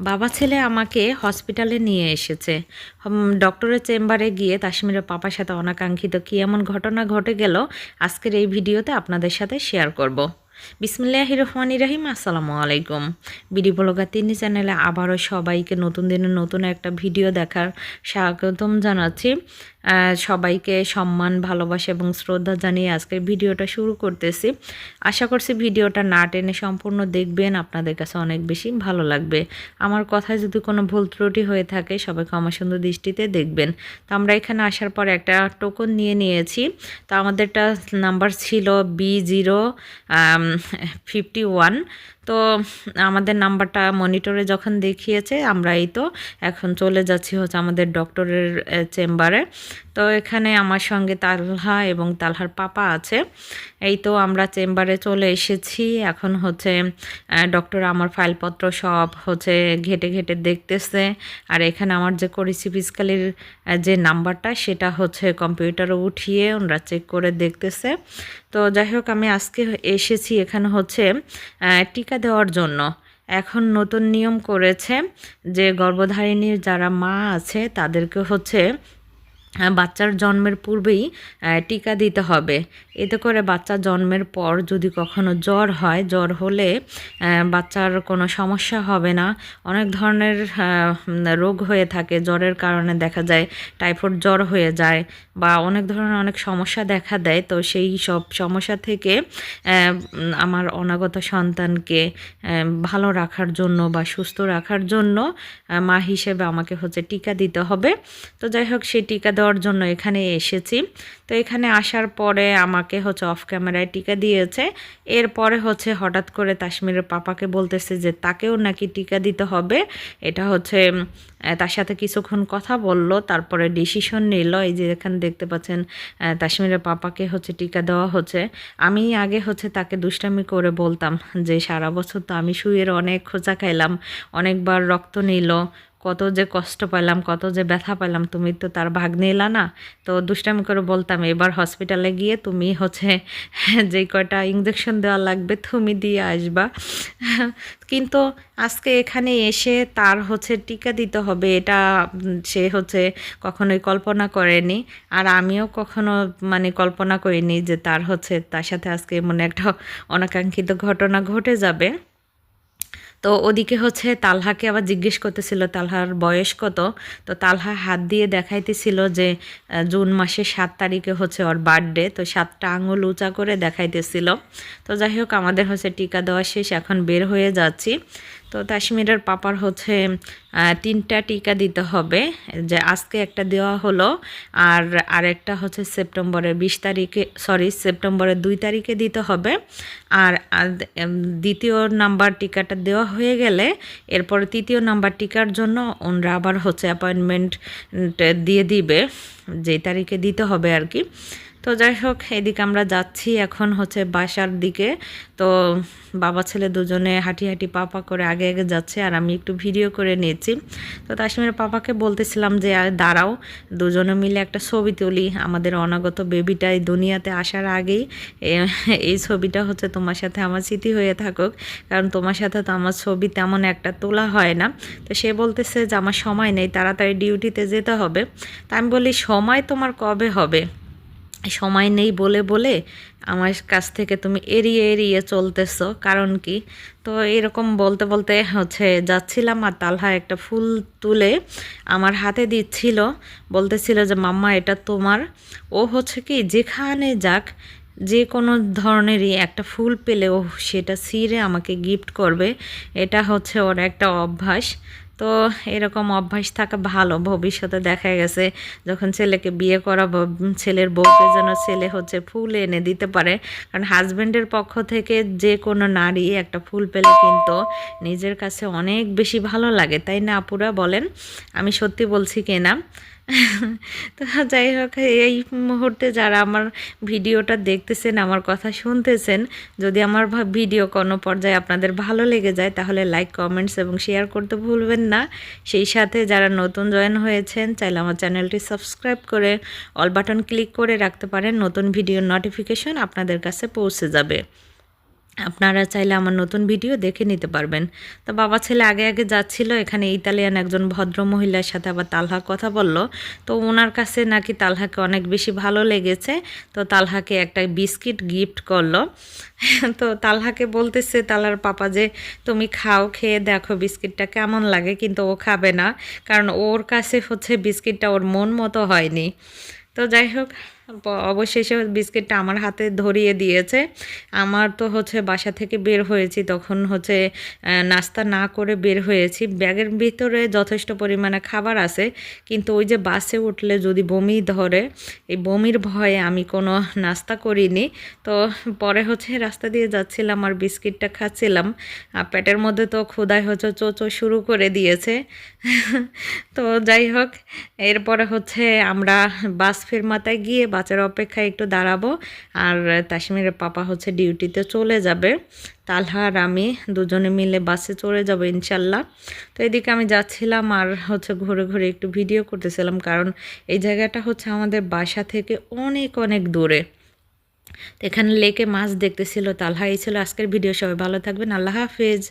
বাবা ছেলে আমাকে হসপিটালে নিয়ে এসেছে। ডক্টরের চেম্বারে গিয়ে তাসমিরের পাপার সাথে অনাকাঙ্ক্ষিত কী এমন ঘটনা ঘটে গেল আজকের এই ভিডিওতে আপনাদের সাথে শেয়ার করব। বিসমিল্লাহ রহমানি রহিম, আসসালামু আলাইকুম। বিডি বলগা তিনি চ্যানেলে আবারও সবাইকে নতুন দিনে নতুন একটা ভিডিও দেখার স্বাগতম জানাচ্ছি। সবাইকে সম্মান, ভালোবাসা এবং শ্রদ্ধা জানিয়ে আজকের ভিডিওটা শুরু করতেছি। আশা করছি ভিডিওটা না টেনে সম্পূর্ণ দেখবেন, আপনাদের কাছে অনেক বেশি ভালো লাগবে। আমার কথায় যদি কোনো ভুল ত্রুটি হয়ে থাকে, সবাই সুন্দর দৃষ্টিতে দেখবেন। তো আমরা এখানে আসার পর একটা টোকন নিয়ে নিয়েছি। তো আমাদেরটা নাম্বার ছিল বি জিরো ফিফটি ওয়ান তো আমাদের নাম্বারটা মনিটরে যখন দেখিয়েছে আমরা এই তো এখন চলে যাচ্ছি হচ্ছে আমাদের ডক্টরের চেম্বারে। তো এখানে আমার সঙ্গে তালহা এবং তালহার পাপা আছে। এই তো আমরা চেম্বারে চলে এসেছি। এখন হচ্ছে ডক্টর আমার ফাইলপত্র সব হচ্ছে ঘেটে ঘেটে দেখতেছে। আর এখানে আমার যে করেছি ফিসকালির যে নাম্বারটা, সেটা হচ্ছে কম্পিউটারে উঠিয়ে ওনারা চেক করে দেখতেছে। তো যাই হোক, আমি আজকে এসেছি এখানে হচ্ছে টিকা দেওয়ার জন্য। এখন নতুন নিয়ম করেছে যে গর্ভধারিণীর যারা মা আছে, তাদেরকে হচ্ছে বাচ্চার জন্মের পূর্বেই টিকা দিতে হবে। এতে করে বাচ্চা জন্মের পর যদি কখনো জ্বর হয়, জ্বর হলে বাচ্চার কোনো সমস্যা হবে না। অনেক ধরনের রোগ হয়ে থাকে। জ্বরের কারণে দেখা যায় টাইফয়েড জ্বর হয়ে যায় বা অনেক ধরনের অনেক সমস্যা দেখা দেয়। তো সেই সব সমস্যা থেকে আমার অনাগত সন্তানকে ভালো রাখার জন্য বা সুস্থ রাখার জন্য মা হিসেবে আমাকে হচ্ছে টিকা দিতে হবে। তো যাই হোক, সেই টিকা দেওয়ার জন্য এখানে এসেছি। তো এখানে আসার পরে আমাকে হচ্ছে অফ ক্যামেরায় টিকা দিয়েছে। এরপরে হচ্ছে হঠাৎ করে তাসমিরের পাপাকে বলতেছে যে তাকেও নাকি টিকা দিতে হবে। এটা হচ্ছে তার সাথে কিছুক্ষণ কথা বলল তারপরে ডিসিশন নিল। এই যে এখানে দেখতে পাচ্ছেন আহ, তাসমিরের পাপাকে হচ্ছে টিকা দেওয়া হচ্ছে। আমি আগে হচ্ছে তাকে দুষ্টামি করে বলতাম যে সারা বছর তো আমি শুয়ের অনেক খোঁচা খাইলাম অনেকবার রক্ত নিল কত যে কষ্ট পেলাম কত যে ব্যথা পেলাম তুমি তো তার ভাগ নিলা না। তো দুষ্টামি করে বলতাম, এবার হসপিটালে গিয়ে তুমি হচ্ছে যে কয়টা ইঞ্জেকশন দেওয়া লাগবে, তুমি দিয়ে আসবা। কিন্তু আজকে এখানে এসে তার হচ্ছে টিকা দিতে হবে, এটা সে হচ্ছে কখনোই কল্পনা করেনি। আর আমিও কখনো মানে কল্পনা করিনি যে তার হচ্ছে, তার সাথে আজকে এমন একটা অনাকাঙ্ক্ষিত ঘটনা ঘটে যাবে। তো ওদিকে হচ্ছে তালহাকে আবার জিজ্ঞেস করতেছিল, তালহার বয়স কত? তো তালহা হাত দিয়ে দেখাইতেছিল যে জুন মাসের সাত তারিখে হচ্ছে ওর বার্থডে, তো সাতটা আঙুল উঁচা করে দেখাইতেছিল। তো যাই হোক, আমাদের হচ্ছে টিকা দেওয়া শেষ, এখন বের হয়ে যাচ্ছি। তো কাশ্মীরের পাপার হচ্ছে তিনটা টিকা দিতে হবে। যে আজকে একটা দেওয়া হলো আর আরেকটা হচ্ছে সেপ্টেম্বরের বিশ তারিখে সরি সেপ্টেম্বরের দুই তারিখে দিতে হবে। আর, দ্বিতীয় নাম্বার টিকাটা দেওয়া হয়ে গেলে এরপরে তৃতীয় নাম্বার টিকার জন্য ওনরা আবার হচ্ছে অ্যাপয়েন্টমেন্ট দিয়ে দিবে যে তারিখে দিতে হবে আর কি। তো যাই হোক, এদিকে আমরা যাচ্ছি এখন হচ্ছে বাসার দিকে। তো বাবা ছেলে দুজনে হাঁটি হাঁটি পাপা করে আগে আগে যাচ্ছে আর আমি একটু ভিডিও করে নিয়েছি। তো তাসমিরের পাপাকে বলতেছিলাম যে দাঁড়াও, দুজনে মিলে একটা ছবি তুলি। আমাদের অনাগত বেবিটা এই দুনিয়াতে আসার আগেই এই ছবিটা হচ্ছে তোমার সাথে আমার স্মৃতি হয়ে থাকুক। কারণ তোমার সাথে তো আমার ছবি তেমন একটা তোলা হয় না। তো সে বলতেছে যে, আমার সময় নেই, তাড়াতাড়ি ডিউটিতে যেতে হবে। তা আমি বলি, সময় তোমার কবে হবে? সময় নেই বলে বলে আমার কাছ থেকে তুমি এড়িয়ে এড়িয়ে চলতেছো, কারণ কি? তো এরকম বলতে বলতে হচ্ছে যাচ্ছিলাম আর তালহা একটা ফুল তুলে আমার হাতে দিচ্ছিল, বলতেছিল যে, মাম্মা, এটা তোমার। ও হচ্ছে কি, যেখানে যাক, যে কোনো ধরনেরই একটা ফুল পেলে ও সেটা ছিঁড়ে আমাকে গিফট করবে। এটা হচ্ছে ওর একটা অভ্যাস। তো এরকম অভ্যাস থাকা ভালো। ভবিষ্যতে দেখা গেছে যখন ছেলেকে বিয়ে করাবো, ছেলের বউকে যেন ছেলে হচ্ছে ফুল এনে দিতে পারে। কারণ হাজব্যান্ডের পক্ষ থেকে যে কোনো নারী একটা ফুল পেলে কিন্তু নিজের কাছে অনেক বেশি ভালো লাগে। তাই না আপুরা বলেন? আমি সত্যি বলছি কিনা? তো যাই হোক এই মুহূর্তে যারা আমার ভিডিওটা দেখতেছেন, আমার কথা শুনতেছেন, যদি আমার ভিডিও কোনো পর্যায়ে আপনাদের ভালো লেগে যায়, তাহলে লাইক, কমেন্টস এবং শেয়ার করতে ভুলবেন না। সেই সাথে যারা নতুন জয়েন হয়েছেন, চাইলে আমার চ্যানেলটি সাবস্ক্রাইব করে অল বাটন ক্লিক করে রাখতে পারেন, নতুন ভিডিওর নোটিফিকেশন আপনাদের কাছে পৌঁছে যাবে। আপনারা চাইলে আমার নতুন ভিডিও দেখে নিতে পারবেন। তো বাবা ছেলে আগে আগে যাচ্ছিল, এখানে ইতালিয়ান একজন ভদ্র মহিলার সাথে আবার তালহা কথা বলল। তো ওনার কাছে নাকি তালহাকে অনেক বেশি ভালো লেগেছে। তো তালহাকে একটা বিস্কিট গিফট করল। তো তালহাকে বলতেছে, তালার পাপা যে, তুমি খাও, খেয়ে দেখো বিস্কিটটা কেমন লাগে। কিন্তু ও খাবে না, কারণ ওর কাছে হচ্ছে বিস্কিটটা ওর মন মতো হয়নি। তো যাই হোক। অবশেষে বিস্কিটটা আমার হাতে ধরিয়ে দিয়েছে। আমার তো হচ্ছে বাসা থেকে বের হয়েছি, তখন হচ্ছে নাস্তা না করে বের হয়েছি। ব্যাগের ভিতরে যথেষ্ট পরিমাণে খাবার আছে, কিন্তু ওই যে বাসে উঠলে যদি বমি ধরে, এই বমির ভয়ে আমি কোনো নাস্তা করিনি। তো পরে হচ্ছে রাস্তা দিয়ে যাচ্ছিলাম আর বিস্কিটটা খাচ্ছিলাম। আর পেটের মধ্যে তো ক্ষুদায় হচ্ছে চোচো শুরু করে দিয়েছে। তো যাই হোক, এরপরে হচ্ছে আমরা বাস ফেরমাতায় গিয়ে বাসের অপেক্ষায় একটু দাঁড়াবো। আর তাসমিরের পাপা হচ্ছে ডিউটিতে চলে যাবে। তালহা আর আমি দুজনে মিলে বাসে চলে যাব ইনশাল্লাহ। তো এদিকে আমি যাচ্ছিলাম আর হচ্ছে ঘুরে ঘুরে একটু ভিডিও করতেছিলাম কারণ এই জায়গাটা হচ্ছে আমাদের বাসা থেকে অনেক অনেক দূরে। এখানে লেকে মাছ দেখতেছিল, তালহা এই ছিল আজকের ভিডিও। সবাই ভালো থাকবেন। আল্লাহ হাফেজ।